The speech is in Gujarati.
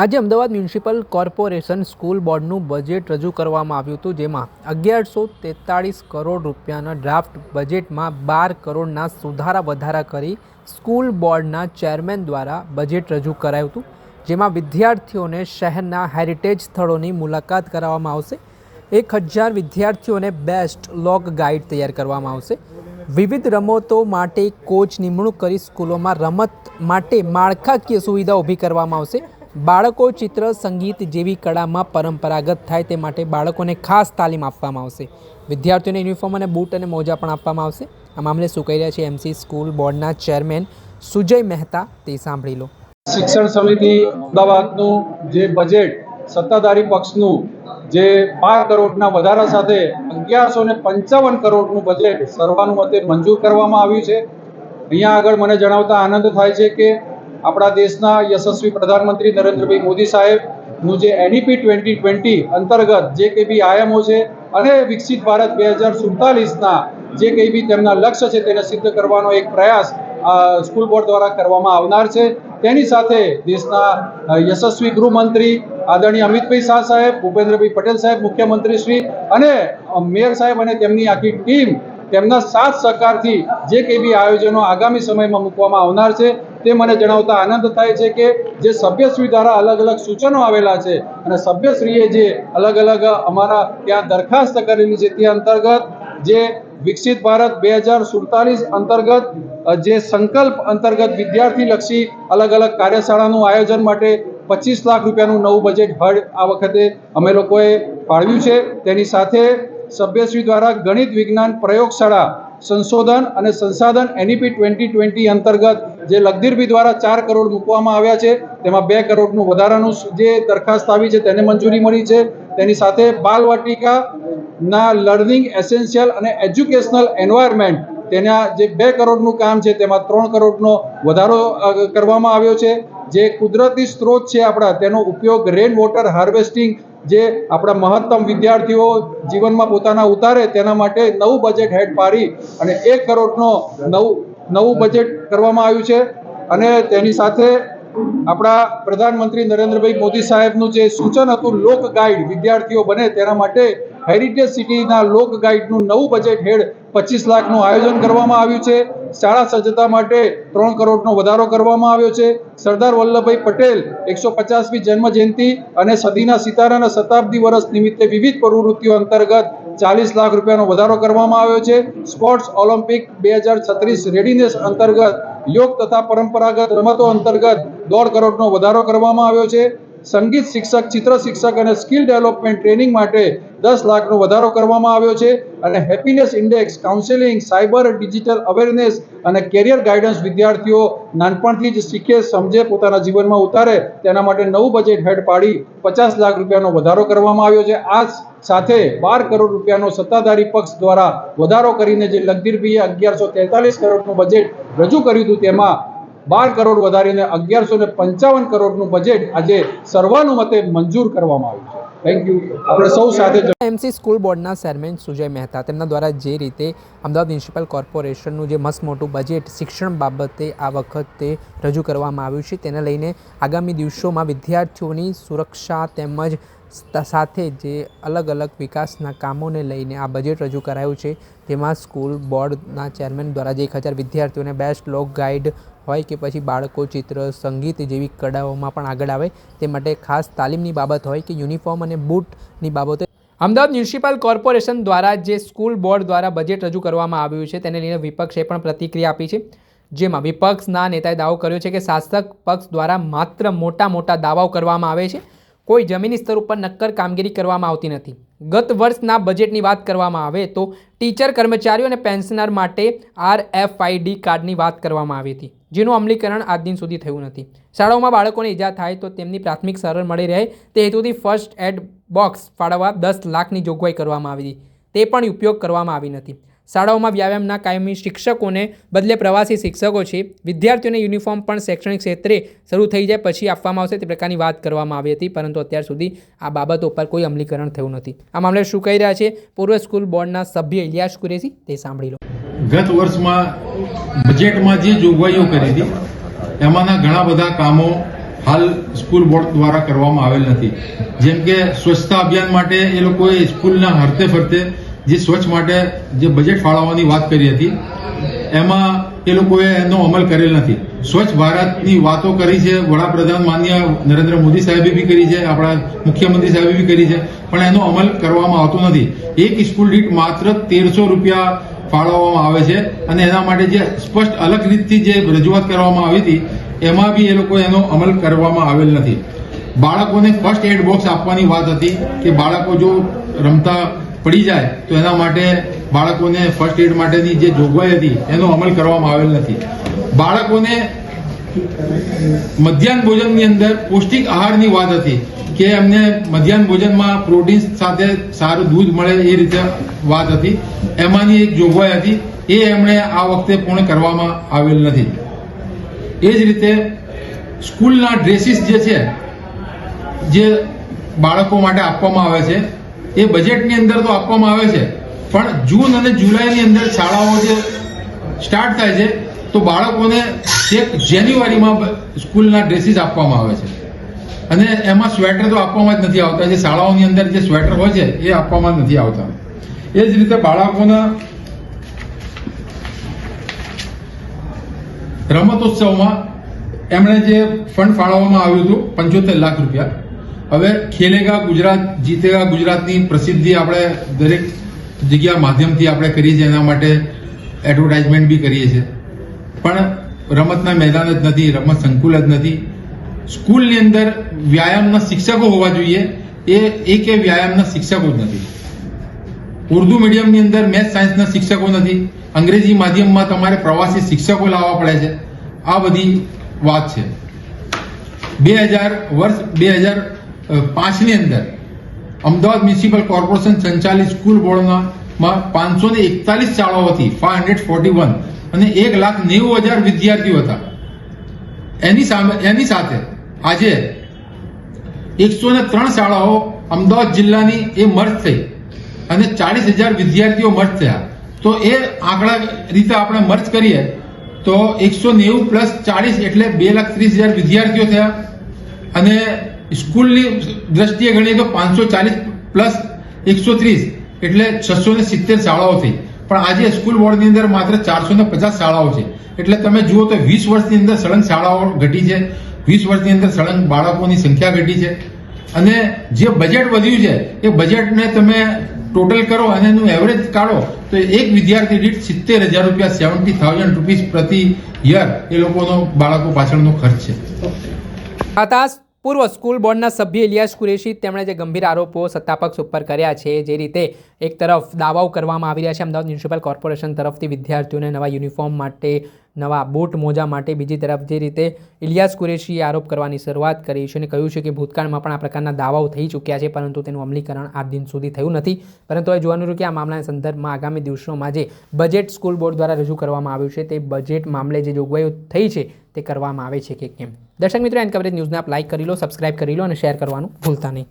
આજે અમદાવાદ મ્યુનિસિપલ કોર્પોરેશન સ્કૂલ બોર્ડનું બજેટ રજૂ કરવામાં આવ્યું હતું, જેમાં અગિયારસો તેતાળીસ કરોડ રૂપિયાના ડ્રાફ્ટ બજેટમાં બાર કરોડના સુધારા વધારા કરી સ્કૂલ બોર્ડના ચેરમેન દ્વારા બજેટ રજૂ કરાયું હતું, જેમાં વિદ્યાર્થીઓને શહેરના હેરિટેજ સ્થળોની મુલાકાત કરાવવામાં આવશે, એક હજાર વિદ્યાર્થીઓને બેસ્ટ લોક ગાઈડ તૈયાર કરવામાં આવશે, વિવિધ રમતો માટે કોચ નિમણૂક કરી સ્કૂલોમાં રમત માટે માળખાકીય સુવિધા ઊભી કરવામાં આવશે બાળકો ચિત્ર, સંગીત જેવી કળામાં પરંપરાગત થાય તે માટે બાળકોને ખાસ તાલીમ આપવામાં આવશે. વિદ્યાર્થીઓને યુનિફોર્મ અને બૂટ અને મોજા પણ આપવામાં આવશે. આ મામલે શું કહી રહ્યા છે એમસી સ્કૂલ બોર્ડના ચેરમેન સુજય મહેતા તે સાંભળી લો. શિક્ષણ સમિતિ અમદાવાદનું જે બજેટ સત્તાધારી પક્ષનું જે બાર કરોડના વધારા સાથે અગિયારસો ને પંચાવન કરોડનું બજેટ સર્વાનુમતે મંજૂર કરવામાં આવ્યું છે. અહીંયા આગળ મને જણાવતા આનંદ થાય છે કે આપણા દેશના યશસ્વી પ્રધાનમંત્રી નરેન્દ્રભાઈ મોદી સાહેબનું જે એનઈપી ટ્વેન્ટી ટ્વેન્ટી અંતર્ગત જે કંઈ બી આયામો છે અને વિકસિત ભારત બે હજાર સુડતાલીસના જે કંઈ બી તેમના લક્ષ્ય છે તેને સિદ્ધ કરવાનો એક પ્રયાસ સ્કૂલ બોર્ડ દ્વારા કરવામાં આવનાર છે. તેની સાથે દેશના યશસ્વી ગૃહમંત્રી આદરણીય અમિતભાઈ શાહ સાહેબ, ભૂપેન્દ્રભાઈ પટેલ સાહેબ, મુખ્યમંત્રી શ્રી અને મેયર સાહેબ અને તેમની આખી ટીમ તેમના સાથ સહકારથી જે કંઈ બી આયોજનો આગામી સમયમાં મૂકવામાં આવનાર છે. તે મને જણાવતા આનંદ થાય છે કે જે સભ્યશ્રી દ્વારા અલગ અલગ સૂચનો આવેલા છે અને સભ્યશ્રીએ જે અલગ અલગ અમારા ત્યાં દરખાસ્ત કરેલી છે તે અંતર્ગત જે વિકસિત ભારત બે હજાર સુડતાલીસ અંતર્ગત જે સંકલ્પ અંતર્ગત વિદ્યાર્થીલક્ષી અલગ અલગ કાર્યશાળાનું આયોજન માટે પચીસ લાખ રૂપિયાનું નવું બજેટ હળ આ વખતે અમે લોકોએ ફાળવ્યું છે. તેની સાથે સભ્યશ્રી દ્વારા ગણિત વિજ્ઞાન પ્રયોગશાળા સંશોધન અને સંસાધન એનઈપી ટ્વેન્ટી ટ્વેન્ટી અંતર્ગત જે લગદીરબી દ્વારા ચાર કરોડ મૂકવામાં આવ્યા છે, તેમાં બે કરોડનું વધારાનું જે દરખાસ્ત આવી છે, તેને મંજૂરી મળી છે. તેની સાથે બાલવાટિકાના લર્નિંગ એસેન્શિયલ અને એજ્યુકેશનલ એન્વાયરમેન્ટ, તેના જે બે કરોડનું કામ છે, તેમાં ત્રણ કરોડનો વધારો કરવામાં આવ્યો છે. જે કુદરતી સ્ત્રોત છે આપણા, તેનો ઉપયોગ રેન વોટર હાર્વેસ્ટિંગ જે આપણા મહત્તમ વિદ્યાર્થીઓ જીવનમાં પોતાના ઉતારે તેના માટે નવું બજેટ હેડ પાડી અને એક કરોડનો નવું નવું બજેટ કરવામાં આવ્યું છે. અને તેની સાથે આપણા પ્રધાનમંત્રી નરેન્દ્રભાઈ મોદી સાહેબનું જે સૂચન હતું લોક ગાઈડ વિદ્યાર્થીઓ બને તેના માટે હેરિટેજ સિટીના લોક ગાઈડનું નવું બજેટ હેડ પચીસ લાખનું આયોજન કરવામાં આવ્યું છે. શાળા સજ્જતા માટે ત્રણ કરોડનો વધારો કરવામાં આવ્યો છે. સરદાર વલ્લભભાઈ પટેલ એકસો પચાસમી જન્મ જયંતિ અને સદીના સિતારાના શતાબ્દી વર્ષ નિમિત્તે વિવિધ પ્રવૃત્તિઓ અંતર્ગત ચાલીસ લાખ રૂપિયાનો વધારો કરવામાં આવ્યો છે. સ્પોર્ટ્સ ઓલિમ્પિક બે હજાર છત્રીસ રેડીનેસ અંતર્ગત યોગ તથા પરંપરાગત રમતો અંતર્ગત દોઢ કરોડનો વધારો કરવામાં આવ્યો છે. સંગીત શિક્ષક, ચિત્ર શિક્ષક અને સ્કિલ ડેવલપમેન્ટ ટ્રેનિંગ માટે દસ લાખનો વધારો કરવામાં આવ્યો છે અને happiness index, counselling, cyber digital awareness અને કેરિયર ગાઈડન્સ વિદ્યાર્થીઓ નાનપણથી જ શીખે, સમજે, પોતાના જીવનમાં ઉતારે તેના માટે નવું બજેટ હેડ પાડી પચાસ લાખ રૂપિયાનો વધારો કરવામાં આવ્યો છે. આ સાથે બાર કરોડ રૂપિયાનો સત્તાધારી પક્ષ દ્વારા વધારો કરીને જે લગદીરભાઈએ અગિયારસો તેતાલીસ કરોડનું બજેટ રજૂ કર્યું હતું તેમાં બાર કરોડ વધારીને અગિયારસો ને પંચાવન કરોડનું બજેટ આજે સર્વાનુમતે મંજૂર કરવામાં આવ્યું છે. સૌ સાથે એમસી સ્કૂલ બોર્ડના ચેરમેન સુજય મહેતા, તેમના દ્વારા જે રીતે અમદાવાદ મ્યુનિસિપલ કોર્પોરેશનનું જે મસ્ત મોટું બજેટ શિક્ષણ બાબતે આ વખતે રજૂ કરવામાં આવ્યું છે, તેને લઈને આગામી દિવસોમાં વિદ્યાર્થીઓની સુરક્ષા તેમજ સાથે જે અલગ અલગ વિકાસના કામોને લઈને આ બજેટ રજૂ કરાયું છે. તેમાં સ્કૂલ બોર્ડના ચેરમેન દ્વારા જે એક હજાર વિદ્યાર્થીઓને બેસ્ટ લોક ગાઈડ હોય કે પછી બાળકો, ચિત્ર, સંગીત જેવી કળાઓમાં પણ આગળ આવે, તે માટે ખાસ તાલીમની બાબત હોય કે યુનિફોર્મ અને બૂટની બાબતો. અમદાવાદ મ્યુનિસિપલ કોર્પોરેશન દ્વારા જે સ્કૂલ બોર્ડ દ્વારા બજેટ રજૂ કરવામાં આવ્યું છે, તેને લઈને વિપક્ષે પણ પ્રતિક્રિયા આપી છે. જેમાં વિપક્ષના નેતાએ દાવો કર્યો છે કે શાસક પક્ષ દ્વારા માત્ર મોટા મોટા દાવાઓ કરવામાં આવે છે. કોઈ જમીની સ્તર ઉપર નક્કર કામગીરી કરવામાં આવતી નથી. ગત વર્ષના બજેટની વાત કરવામાં આવે તો ટીચર કર્મચારીઓ અને પેન્શનર માટે આર એફ આઈડી કાર્ડની વાત કરવામાં આવી હતી. જેનું અમલીકરણ આજ દિન સુધી થયું નથી. શાળાઓમાં બાળકોને ઈજા થાય તો તેમની પ્રાથમિક સારવાર મળી રહે. તે હેતુથી ફર્સ્ટ એડ બોક્સ ફાળવવા દસ લાખની જોગવાઈ કરવામાં આવી. હતી તે પણ ઉપયોગ કરવામાં આવી નથી. શાળાઓમાં વ્યાયામના કાયમી શિક્ષકોને બદલે પ્રવાસી શિક્ષકો છે. વિદ્યાર્થીઓને યુનિફોર્મ પણ શૈક્ષણિક ક્ષેત્રે શરૂ થઈ જાય પછી આપવામાં આવશે તે પ્રકારની વાત કરવામાં આવી હતી, પરંતુ અત્યાર સુધી આ બાબતો પર કોઈ અમલીકરણ થયું નથી. આ મામલે શું કહી રહ્યા છે? પૂર્વ સ્કૂલ બોર્ડના સભ્ય ઇલિયાસ કુરેશી, તે સાંભળી લો. ગત વર્ષમાં બજેટમાં જે જોગવાઈઓ કરી હતી, એમાંના ઘણા બધા કામો હાલ સ્કૂલ બોર્ડ દ્વારા કરવામાં આવેલ નથી. જેમ કે સ્વચ્છતા અભિયાન માટે એ લોકોએ સ્કૂલના હરતે ફરતે જે સ્વચ્છ માટે જે બજેટ ફાળવવાની વાત કરી હતી, એમાં એ લોકોએ એનો અમલ કરેલ નથી. સ્વચ્છ ભારતની વાતો કરી છે, વડાપ્રધાન માન્ય નરેન્દ્ર મોદી સાહેબે બી કરી છે, આપણા મુખ્યમંત્રી સાહેબે બી કરી છે, પણ એનો અમલ કરવામાં આવતો નથી. એક સ્કૂલ દીઠ માત્ર તેરસો રૂપિયા ફાળવવામાં આવે છે અને એના માટે જે સ્પષ્ટ અલગ રીતથી જે રજૂઆત કરવામાં આવી હતી, એમાં બી એ લોકો એનો અમલ કરવામાં આવેલ નથી. બાળકોને ફર્સ્ટ એડ બોક્સ આપવાની વાત હતી કે બાળકો જો રમતા પડી જાય, તો એના માટે બાળકોને ફર્સ્ટ એડ માટેની જે જોગવાઈ હતી, એનો અમલ કરવામાં આવેલ નથી. બાળકોને મધ્યાહન ભોજનની અંદર પૌષ્ટિક આહારની વાત હતી. કે એમને મધ્યાહન ભોજનમાં પ્રોટીન સાથે સારું દૂધ મળે એ રીતે વાત હતી. એમાંની એક જોગવાઈ હતી. એ એમણે આ વખતે પૂર્ણ કરવામાં આવેલ નથી. એ જ રીતે સ્કૂલના ડ્રેસીસ જે છે, જે બાળકો માટે આપવામાં આવે છે, એ બજેટની અંદર તો આપવામાં આવે છે, પણ જૂન અને જુલાઈની અંદર શાળાઓ જે સ્ટાર્ટ થાય છે, તો બાળકોને એક જાન્યુઆરીમાં સ્કૂલના ડ્રેસીસ આપવામાં આવે છે. અને એમાં સ્વેટર તો આપવામાં જ નથી આવતા. જે શાળાઓની અંદર જે સ્વેટર હોય છે, એ આપવામાં નથી આવતા. એ જ રીતે બાળકોના રમતોત્સવમાં એમણે જે ફંડ ફાળવવામાં આવ્યું હતું, પંચોતેર લાખ રૂપિયા. હવે ખેલેગા ગુજરાત, જીતેગા ગુજરાતની પ્રસિદ્ધિ આપણે દરેક જગ્યા માધ્યમથી આપણે કરીએ છીએ, એના માટે એડવર્ટાઇઝમેન્ટ બી કરીએ છીએ. પણ રમતના મેદાન જ નથી, રમત સંકુલ જ નથી. સ્કૂલની અંદર વ્યાયામના શિક્ષકો હોવા જોઈએ. એ એક એ વ્યાયામના શિક્ષકો જ નથી. ઉર્દુ મીડિયમની અંદર મેથ સાયન્સના શિક્ષકો નથી. અંગ્રેજી માધ્યમમાં તમારે પ્રવાસી શિક્ષકો લાવવા પડે છે. આ બધી વાત છે. બે હજાર વર્ષ, બે હજાર પાંચની અંદર અમદાવાદ મ્યુનિસિપલ કોર્પોરેશન સંચાલિત સ્કૂલ બોર્ડના પાંચસો ને એકતાલીસ શાળાઓ હતી ફાઈવ હંડ્રેડ ફોર્ટી વન. અને એક લાખ નેવું હજાર વિદ્યાર્થીઓ હતા. એની સામે, એની સાથે આજે એકસો ને ત્રણ શાળાઓ અમદાવાદ જિલ્લાની એ મર્જ થઈ અને ચાલીસ હજાર વિદ્યાર્થીઓ મર્જ થયા. તો એ આંકડા રીતે આપણે મર્જ કરીએ તો એકસો નેવું પ્લસ ચાલીસ એટલે બે લાખ ત્રીસ હજાર વિદ્યાર્થીઓ થયા. અને સ્કૂલની દ્રષ્ટિએ ગણીએ તો પાંચસો ચાલીસ પ્લસ એકસો ત્રીસ એટલે છસો ને સિત્તેર શાળાઓ થઈ. પણ આજે સ્કૂલ બોર્ડની અંદર માત્ર ચારસો ને પચાસ શાળાઓ છે. એટલે તમે જુઓ તો વીસ વર્ષની અંદર સળંગ શાળાઓ ઘટી છે. વીસ વર્ષની અંદર સળંગ બાળકોની સંખ્યા ઘટી છે. અને જે બજેટ વધ્યું છે, એ બજેટને તમે ટોટલ કરો અને એનું એવરેજ કાઢો, તો એક વિદ્યાર્થી દીઠ સિત્તેર હજાર રૂપિયા સેવન્ટી થાઉઝન્ડ રૂપીસ પ્રતિ યર એ લોકોનો, બાળકો પાછળનો ખર્ચ છે. હતા પૂર્વ સ્કૂલ બોર્ડના સભ્ય ઇલિયાસ કુરેશી તેમણે જે ગંભીર આરોપો સત્તાપક્ષ ઉપર કર્યા છે, જે રીતે એક તરફ દાવાઓ કરવામાં આવી રહ્યા છે, અમદાવાદ મ્યુનિસિપલ કોર્પોરેશન તરફથી વિદ્યાર્થીઓને નવા યુનિફોર્મ માટે નવા બૂટ મોજા માટે બીજી તરફ જે રીતે ઇલિયાસ કુરેશીએ આરોપ કરવાની શરૂઆત કરી છે અને કહ્યું છે કે ભૂતકાળમાં પણ આ પ્રકારના દાવાઓ થઈ ચૂક્યા છે, પરંતુ તેનું અમલીકરણ આ દિન સુધી થયું નથી. પરંતુ હવે જોવાનું રહ્યું કે આ મામલાના સંદર્ભમાં આગામી દિવસોમાં જે બજેટ સ્કૂલ બોર્ડ દ્વારા રજૂ કરવામાં આવ્યું છે, તે બજેટ મામલે જે જોગવાઈઓ થઈ છે, તે કરવામાં આવે છે કે કેમ? દર્શક મિત્રો, એન કવરેજ ન્યૂઝને આપ લાઇક કરી લો, સબસ્ક્રાઇબ કરી લો અને શેર કરવાનું ભૂલતા નહીં.